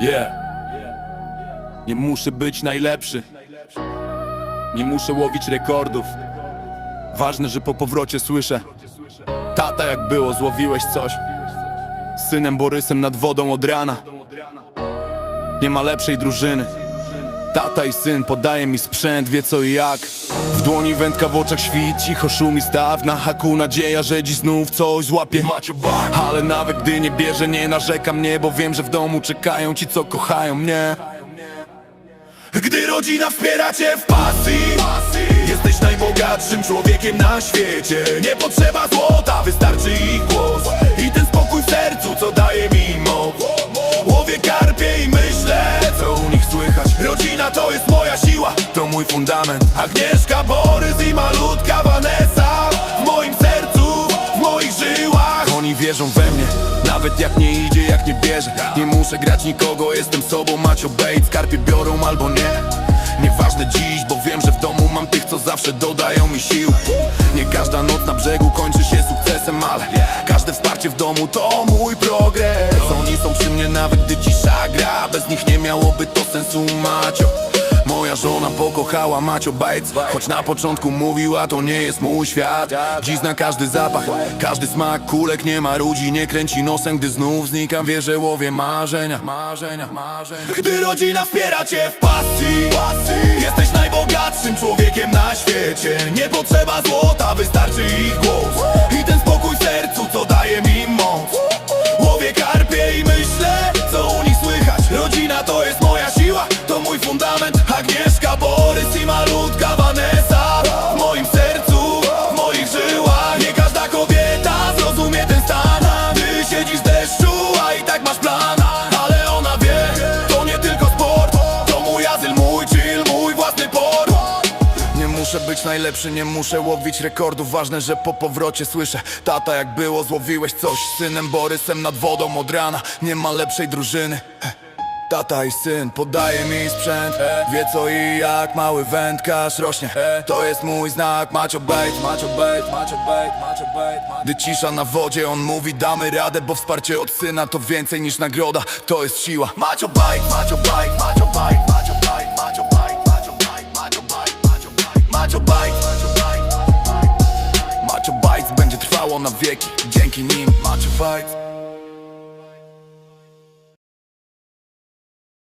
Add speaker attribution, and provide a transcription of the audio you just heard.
Speaker 1: Yeah. Nie muszę być najlepszy. Nie muszę łowić rekordów. Ważne, że po powrocie słyszę. Tata, jak było, złowiłeś coś. Z synem Borysem nad wodą od rana. Nie ma lepszej drużyny. Tata i syn podaje mi sprzęt, wie co i jak. W dłoni wędka, w oczach świt, cicho szumi staw. Na haku nadzieja, że dziś znów coś złapie. Ale nawet gdy nie bierze, nie narzeka mnie Bo wiem, że w domu czekają ci, co kochają mnie. Gdy rodzina wspiera cię w pasji Jesteś najbogatszym człowiekiem na świecie. Nie potrzeba złota, wystarczy mój fundament. Agnieszka, Borys i malutka Vanessa W moim sercu, w moich żyłach. Oni wierzą we mnie, nawet jak nie idzie, jak nie bierze. Nie muszę grać nikogo, jestem sobą Macio Bates, karpie biorą albo nie. Nieważne dziś, bo wiem, że w domu mam tych, co zawsze dodają mi sił. Nie każda noc na brzegu kończy się sukcesem, ale Każde wsparcie w domu to mój progres. Oni są przy mnie nawet gdy cisza gra. Bez nich nie miałoby to sensu, Macio Żona pokochała Macio Bates Choć na początku mówiła, to nie jest mój świat. Dziś zna każdy zapach, każdy smak. Kulek nie ma ludzi, nie kręci nosem. Gdy znów znikam, wie, że łowię marzenia Marzenia, marzenia. Gdy rodzina wspiera cię w pasji Jesteś najbogatszym człowiekiem na świecie. Nie potrzeba złota, wystarczy ich Agnieszka, Borys i malutka Vanessa. W moim sercu, w moich żyłach. Nie każda kobieta zrozumie ten stan. Ty siedzisz w deszczu, a i tak masz plan. Ale ona wie, to nie tylko sport. To mój azyl, mój chill, mój własny port. Nie muszę być najlepszy, nie muszę łowić rekordów. Ważne, że po powrocie słyszę Tata jak było, złowiłeś coś. Z synem Borysem nad wodą od rana. Nie ma lepszej drużyny. Tata i syn podaje mi sprzęt Wie co i jak mały wędkarz rośnie To jest mój znak, macio bait, macio bait, macio bait, macio bait Gdy cisza na wodzie, on mówi damy radę Bo wsparcie od syna to więcej niż nagroda To jest siła Macio bait, macio bait, macio bait, macio bait, macio bait, macio bait, macio bait, macio bait, macio bait, macio bait będzie trwało na wieki Dzięki nim Macio Bites